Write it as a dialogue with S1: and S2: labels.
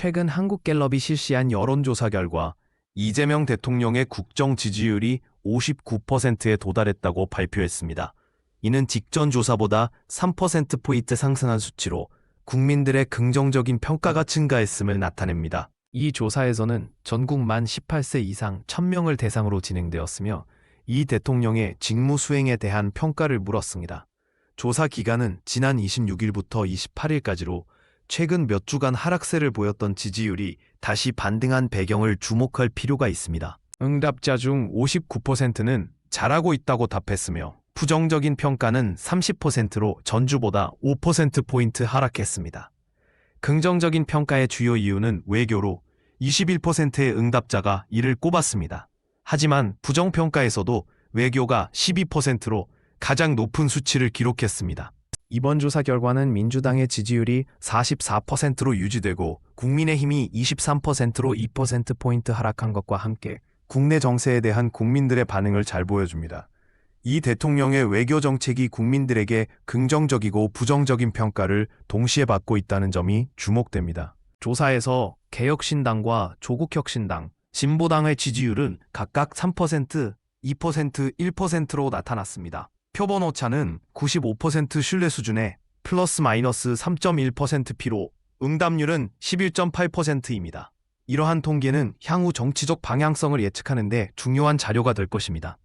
S1: 최근 한국갤럽이 실시한 여론조사 결과 이재명 대통령의 국정 지지율이 59%에 도달했다고 발표했습니다. 이는 직전 조사보다 3%포인트 상승한 수치로 국민들의 긍정적인 평가가 증가했음을 나타냅니다. 이 조사에서는 전국 만 18세 이상 1000명을 대상으로 진행되었으며 이 대통령의 직무 수행에 대한 평가를 물었습니다. 조사 기간은 지난 26일부터 28일까지로 최근 몇 주간 하락세를 보였던 지지율이 다시 반등한 배경을 주목할 필요가 있습니다. 응답자 중 59%는 잘하고 있다고 답했으며 부정적인 평가는 30%로 전주보다 5%포인트 하락했습니다. 긍정적인 평가의 주요 이유는 외교로 21%의 응답자가 이를 꼽았습니다. 하지만 부정평가에서도 외교가 12%로 가장 높은 수치를 기록했습니다. 이번 조사 결과는 민주당의 지지율이 44%로 유지되고 국민의힘이 23%로 2%포인트 하락한 것과 함께 국내 정세에 대한 국민들의 반응을 잘 보여줍니다. 이 대통령의 외교 정책이 국민들에게 긍정적이고 부정적인 평가를 동시에 받고 있다는 점이 주목됩니다. 조사에서 개혁신당과 조국혁신당, 진보당의 지지율은 각각 3%, 2%, 1%로 나타났습니다. 표본 오차는 95% 신뢰 수준에 플러스 마이너스 3.1%피로 응답률은 11.8%입니다. 이러한 통계는 향후 정치적 방향성을 예측하는 데 중요한 자료가 될 것입니다.